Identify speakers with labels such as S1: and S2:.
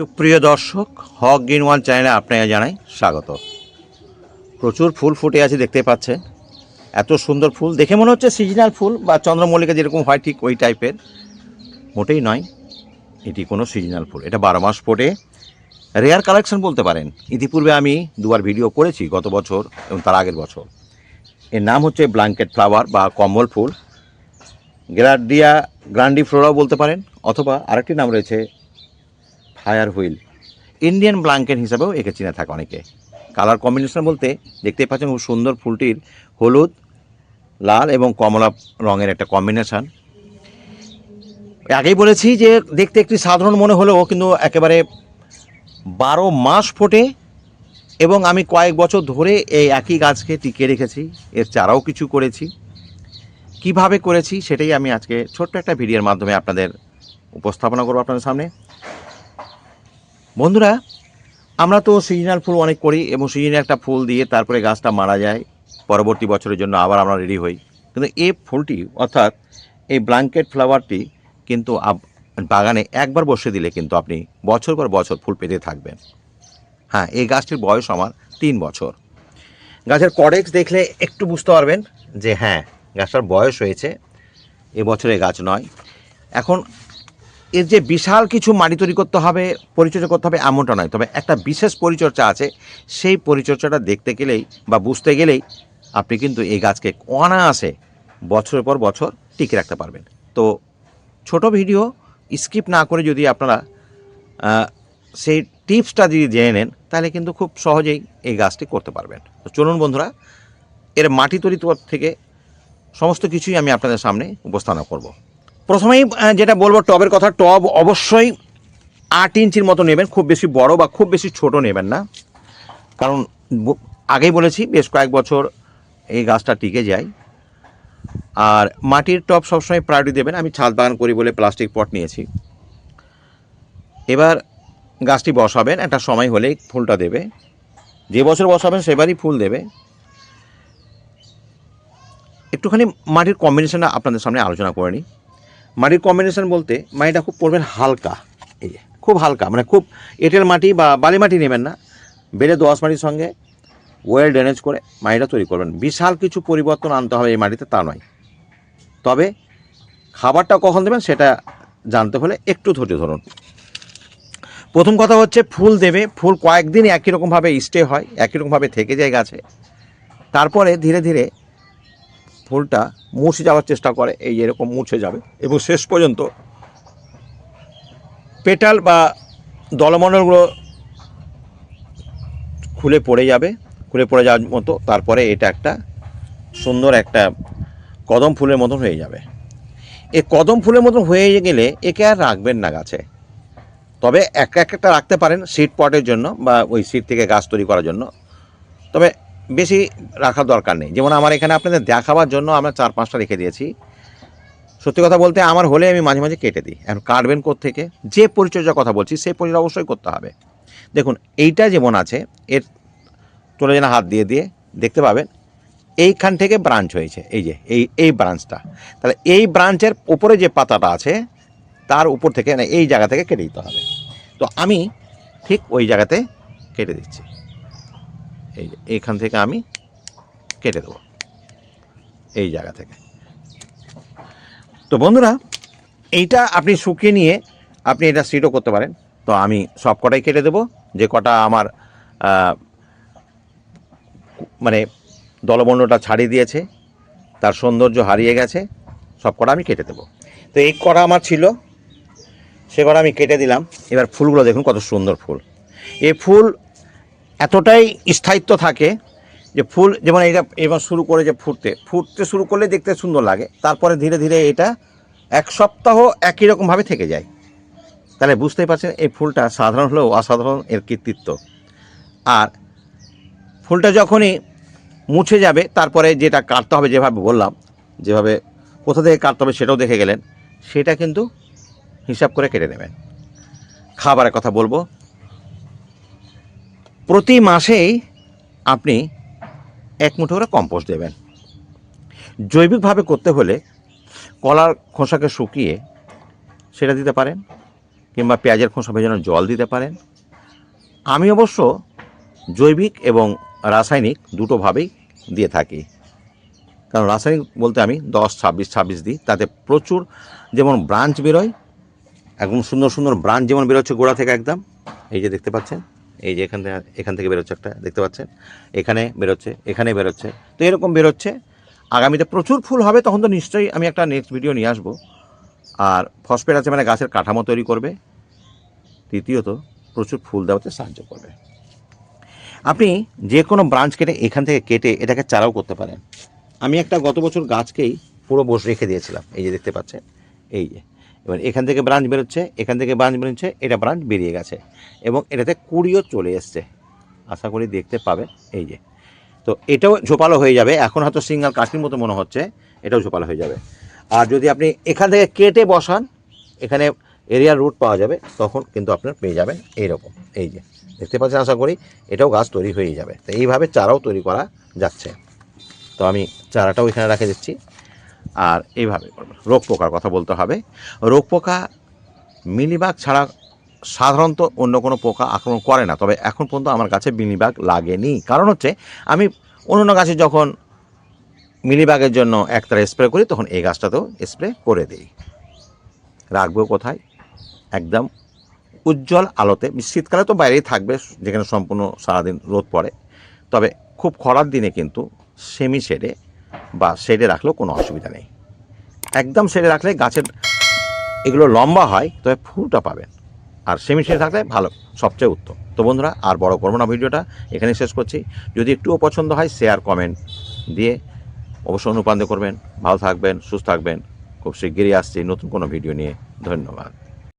S1: সুপ্রিয় দর্শক, হক green one চ্যানেলে আপনাকে জানাই স্বাগত। প্রচুর ফুল ফুটে আছে, দেখতে পাচ্ছেন। এত সুন্দর ফুল, দেখে মনে হচ্ছে সিজনাল ফুল বা চন্দ্রমল্লিকা যেরকম হয় ঠিক ওই টাইপের। মোটেই নয়, এটি কোনো সিজনাল ফুল। এটা বারো মাস ফোটে রেয়ার কালেকশন বলতে পারেন। ইতিপূর্বে আমি দুবার ভিডিও করেছি গত বছর এবং তার আগের বছর। এর নাম হচ্ছে ব্ল্যাঙ্কেট ফ্লাওয়ার বা কম্বল ফুল। গ্রাডিয়া গ্রান্ডি ফ্লোরাও বলতে পারেন, অথবা আরেকটি নাম রয়েছে ফায়ার হুইল। ইন্ডিয়ান ব্ল্যাঙ্কেট হিসাবেও একে চিনে থাকে অনেকে। কালার কম্বিনেশন বলতে দেখতেই পাচ্ছেন খুব সুন্দর ফুলটির হলুদ, লাল এবং কমলা রঙের একটা কম্বিনেশন। আগেই বলেছি যে দেখতে একটি সাধারণ মনে হলেও কিন্তু একেবারে বারো মাস ফোটে এবং আমি কয়েক বছর ধরে এই একই গাছকে টিকে রেখেছি। এর চারাও কিছু করেছি। কীভাবে করেছি সেটাই আমি আজকে ছোট্ট একটা ভিডিওর মাধ্যমে আপনাদের উপস্থাপনা করব আপনাদের সামনে। বন্ধুরা, আমরা তো সিজনাল ফুল অনেক করি এবং সিজনে একটা ফুল দিয়ে তারপরে গাছটা মারা যায়। পরবর্তী বছরের জন্য আবার আমরা রেডি হই। কিন্তু এই ফুলটি, অর্থাৎ এই ব্ল্যাঙ্কেট ফ্লাওয়ারটি কিন্তু বাগানে একবার বসে দিলে কিন্তু আপনি বছর পর বছর ফুল পেতে থাকবেন। হ্যাঁ এই গাছটির বয়স আমার তিন বছর। গাছের কডেক্স দেখলে একটু বুঝতে পারবেন যে হ্যাঁ গাছটার বয়স হয়েছে, এবছরে গাছ নয়। এখন এর যে বিশাল কিছু মাটি তৈরি করতে হবে, পরিচর্যা করতে হবে এমনটা নয়। তবে একটা বিশেষ পরিচর্যা আছে, সেই পরিচর্যাটা দেখতে গেলেই বা বুঝতে গেলেই আপনি কিন্তু এই গাছকে অনায়াসে বছরের পর বছর টিকে রাখতে পারবেন। তো ছোট ভিডিও, স্কিপ না করে যদি আপনারা সেই টিপসটা যদি জেনে নেন, তাহলে কিন্তু খুব সহজেই এই গাছটি করতে পারবেন। তো চলুন বন্ধুরা, এর মাটি তৈরি থেকে সমস্ত কিছুই আমি আপনাদের সামনে উপস্থাপনা করব। প্রথমেই যেটা বলব, টবের কথা, টব অবশ্যই আট ইঞ্চির মতো নেবেন, খুব বেশি বড় বা খুব বেশি ছোট নেবেন না। কারণ আগেই বলেছি, বেশ কয়েক বছর এই গাছটা টিকে যায়। আর মাটির টব সবসময় প্রায়োরিটি দেবেন, আমি ছাদ বাগান করি বলে প্লাস্টিক পট নিয়েছি। এবার গাছটি বসাবেন, একটা সময় হলেই ফুলটা দেবে। যে বছর বসাবেন, সেবারই ফুল দেবে। একটুখানি মাটির কম্বিনেশনটা আপনাদের সামনে আলোচনা করে নিই। মাটির কম্বিনেশন বলতে মাটিটা খুব পড়বেন হালকা। এই যে, খুব হালকা মানে খুব এঁটেল মাটি বা বালি মাটি নেবেন না। বেলে দোয়াশ মাটির সঙ্গে ওয়েল ড্রেনেজ করে মাটিটা তৈরি করবেন। বিশাল কিছু পরিবর্তন আনতে হবে এই মাটিতে, তা নয়। তবে খাবারটা কখন দেবেন সেটা জানতে হলে একটু ধৈর্য ধরুন। প্রথম কথা হচ্ছে ফুল দেবে, ফুল কয়েকদিন একই রকমভাবে স্টে হয়, একই রকমভাবে থেকে যায় গাছে তারপরে ধীরে ধীরে ফুলটা মুছে যাওয়ার চেষ্টা করে, এই এরকম মুছে যাবে। এবং শেষ পর্যন্ত পেটাল বা দলমণ্ডলগুলো খুলে পড়ে যাবে, খুলে পড়ে যাওয়ার মতো, তারপরে এটা একটা সুন্দর একটা কদম ফুলের মতন হয়ে যাবে। এ কদম ফুলের মতন হয়ে গেলে একে আর রাখবেন না গাছে। তবে এক একটা রাখতে পারেন সিট পটের জন্য বা ওই সিট থেকে গাছ তৈরি করার জন্য। তবে বেশি রাখার দরকার নেই। যেমন আমার এখানে আপনাদের দেখাবার জন্য আমরা চার, পাঁচটা রেখে দিয়েছি। সত্যি কথা বলতে আমার হলে আমি মাঝে মাঝে কেটে দিই। এখন কাটবেন থেকে যে পরিচর্যার কথা বলছি, সেই পরিচর্যা অবশ্যই করতে হবে। দেখুন, এইটা যেমন আছে, এর চলে যেন হাত দিয়ে দিয়ে, দেখতে পাবেন, এইখান থেকে ব্রাঞ্চ হয়েছে। এই যে, এই এই ব্রাঞ্চটা তাহলে এই ব্রাঞ্চের উপরে যে পাতাটা আছে, তার উপর থেকে না এই জায়গা থেকে কেটে দিতে হবে। তো আমি ঠিক ওই জায়গাতে কেটে দিচ্ছি। এই এইখান থেকে আমি কেটে দেবো। এই জায়গা থেকে। তো বন্ধুরা, এইটা আপনি শুকিয়ে নিয়ে আপনি এটা সিটও করতে পারেন। তো আমি সব কটাই কেটে দেবো। যে কটা আমার মানে দলবর্ণটা ছাড়িয়ে দিয়েছে, তার সৌন্দর্য হারিয়ে গেছে, সব কটা আমি কেটে দেবো। তো এই কটা আমার ছিল, সে কটা আমি কেটে দিলাম। এবার ফুলগুলো দেখুন কত সুন্দর ফুল। এই ফুল এতটাই স্থায়িত্ব থাকে যে ফুল, যেমন এটা এবার শুরু করে যে ফুটতে ফুটতে শুরু করলে দেখতে সুন্দর লাগে, তারপরে ধীরে ধীরে এটা এক সপ্তাহ একই রকমভাবে থেকে যায়। তাহলে বুঝতেই পারছেন, এই ফুলটা সাধারণ হলেও অসাধারণ এর কৃতিত্ব। আর ফুলটা যখনই মুছে যাবে, তারপরে যেটা কাটতে হবে, যেভাবে বললাম, যেভাবে কোথা থেকে কাটতে হবে সেটাও দেখে গেলেন, সেটা কিন্তু হিসাব করে কেটে নেবেন। খাবারের কথা বলব প্রতি মাসেই আপনি এক মুঠো করে কম্পোস্ট দেবেন। জৈবিকভাবে করতে হলে কলার খোসাকে শুকিয়ে সেটা দিতে পারেন, কিংবা পেঁয়াজের খোসা ভেজানো জল দিতে পারেন। আমি অবশ্য জৈবিক এবং রাসায়নিক দুটোভাবেই দিয়ে থাকি। কারণ রাসায়নিক বলতে আমি দশ, ছাব্বিশ ছাব্বিশ দিই, তাতে প্রচুর যেমন ব্রাঞ্চ বেরোয়, একদম সুন্দর সুন্দর ব্রাঞ্চ যেমন বেরোচ্ছে গোড়া থেকে একদম, এই যে দেখতে পাচ্ছেন এই যে এখান থেকে এখান থেকে বেরোচ্ছে একটা, দেখতে পাচ্ছেন? এখানে বেরোচ্ছে এখানে বেরোচ্ছে। তো এরকম বেরোচ্ছে। আগামীতে প্রচুর ফুল হবে, তখন তো নিশ্চয়ই আমি একটা নেক্সট ভিডিও নিয়ে আসব। আর ফসফেট আছে মানে গাছের কাঠামো তৈরি করবে। তৃতীয়ত, প্রচুর ফুল দেওয়াতে সাহায্য করবে। আপনি যে কোনো ব্রাঞ্চ কেটে এখান থেকে কেটে এটাকে চারাও করতে পারেন। আমি একটা গত বছর গাছকেই পুরো বসে রেখে দিয়েছিলাম। এই যে দেখতে পাচ্ছেন? এই যে। এবার এখান থেকে ব্রাঞ্চ বেরোচ্ছে, এখান থেকে ব্রাঞ্চ বেরোচ্ছে, এটা ব্রাঞ্চ বেরিয়ে গেছে এবং এটাতে কুড়িও চলে এসছে। আশা করি দেখতে পাবে, এই যে। তো এটাও ঝোপালো হয়ে যাবে, এখন হয়তো সিঙ্গাল কাঠির মতো মনে হচ্ছে, এটাও ঝোপালো হয়ে যাবে। আর যদি আপনি এখান থেকে কেটে বসান, এখানে এরিয়া রুট পাওয়া যাবে, তখন কিন্তু আপনার পেয়ে যাবেন এইরকম, এই যে। দেখতে পাচ্ছেন, আশা করি এটাও গাছ তৈরি হয়ে যাবে। তো এইভাবে চারাও তৈরি করা যাচ্ছে। তো আমি চারাটাও এখানে রেখে দিচ্ছি। আর এইভাবে করবেন। রোগ পোকার কথা বলতে হবে। রোগ পোকা মিলিবাগ ছাড়া সাধারণত অন্য কোনো পোকা আক্রমণ করে না। তবে এখন পর্যন্ত আমার কাছে মিলিবাগ লাগেনি। কারণ হচ্ছে, আমি অন্য গাছে যখন মিলিবাগের জন্য একতারা স্প্রে করি, তখন এই গাছটাতেও স্প্রে করে দিই। রাখব কোথায়? একদম উজ্জ্বল আলোতে। শীতকালে তো বাইরেই থাকবে, যেখানে সম্পূর্ণ সারাদিন রোদ পড়ে। তবে খুব খরার দিনে কিন্তু সেমি শেডে বা শেডে রাখলেও কোনো অসুবিধা নেই। একদম শেডে রাখলে গাছের এগুলো লম্বা হয়, তবে ফুলটা পাবেন। আর সেমি শেডে থাকলে ভালো, সবচেয়ে উত্তম। তো বন্ধুরা, আর বড় করব না ভিডিওটা এখানে শেষ করছি। যদি একটুও পছন্দ হয় শেয়ার কমেন্ট দিয়ে অবশ্যই অনুপ্রাণিত করবেন। ভালো থাকবেন, সুস্থ থাকবেন। খুব শিগগিরই আসছি নতুন কোনো ভিডিও নিয়ে। ধন্যবাদ।